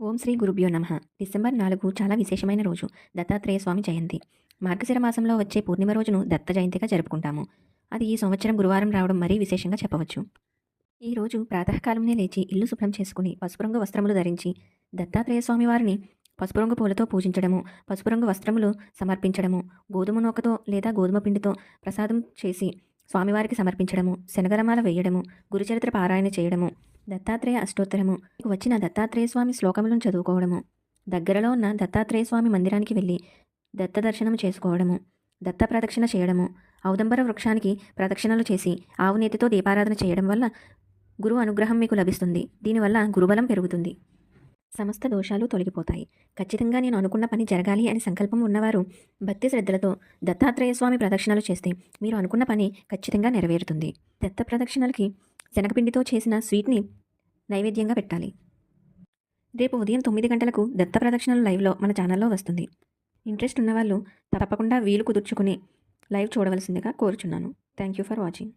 ఓం శ్రీ గురుభ్యో నమ. డిసెంబర్ నాలుగు చాలా విశేషమైన రోజు. దత్తాత్రేయ స్వామి జయంతి. మార్గశిర మాసంలో వచ్చే పూర్ణిమ రోజును దత్త జయంతిగా జరుపుకుంటాము. అది ఈ సంవత్సరం గురువారం రావడం మరీ విశేషంగా చెప్పవచ్చు. ఈ రోజు ప్రాతకాలంనే లేచి ఇల్లు శుభ్రం చేసుకుని పసుపు రంగు వస్త్రములు ధరించి దత్తాత్రేయ స్వామి వారిని పసుపు రంగు పూలతో పూజించడము పసుపు రంగు వస్త్రములు సమర్పించడము గోధుమ నూకతో లేదా గోధుమ పిండితో ప్రసాదం చేసి స్వామివారికి సమర్పించడము శనగరమాల వేయడము గురుచరిత్ర పారాయణ చేయడము దత్తాత్రేయ అష్టోత్తరము మీకు వచ్చిన దత్తాత్రేయ స్వామి శ్లోకములను చదువుకోవడము. దగ్గరలో ఉన్న దత్తాత్రేయ స్వామి మందిరానికి వెళ్ళి దత్త దర్శనం చేసుకోవడము. దత్త ప్రదక్షిణ చేయడము. ఔదంబర వృక్షానికి ప్రదక్షిణలు చేసి ఆవు నేతితో దీపారాధన చేయడం వల్ల గురువు అనుగ్రహం మీకు లభిస్తుంది. దీనివల్ల గురుబలం పెరుగుతుంది. సమస్త దోషాలు తొలగిపోతాయి. ఖచ్చితంగా నేను అనుకున్న పని జరగాలి అని సంకల్పం ఉన్నవారు భక్తి శ్రద్ధలతో దత్తాత్రేయ స్వామి ప్రదక్షిణలు చేస్తే మీరు అనుకున్న పని ఖచ్చితంగా నెరవేరుతుంది. దత్త ప్రదక్షిణలకి శనగపిండితో చేసిన స్వీట్ని నైవేద్యంగా పెట్టాలి. రేపు ఉదయం తొమ్మిది గంటలకు దత్త ప్రదక్షిణలు లైవ్లో మన ఛానల్లో వస్తుంది. ఇంట్రెస్ట్ ఉన్నవాళ్ళు తప్పకుండా వీలు కుదుర్చుకుని లైవ్ చూడవలసిందిగా కోరుచున్నాను. Thank you for watching.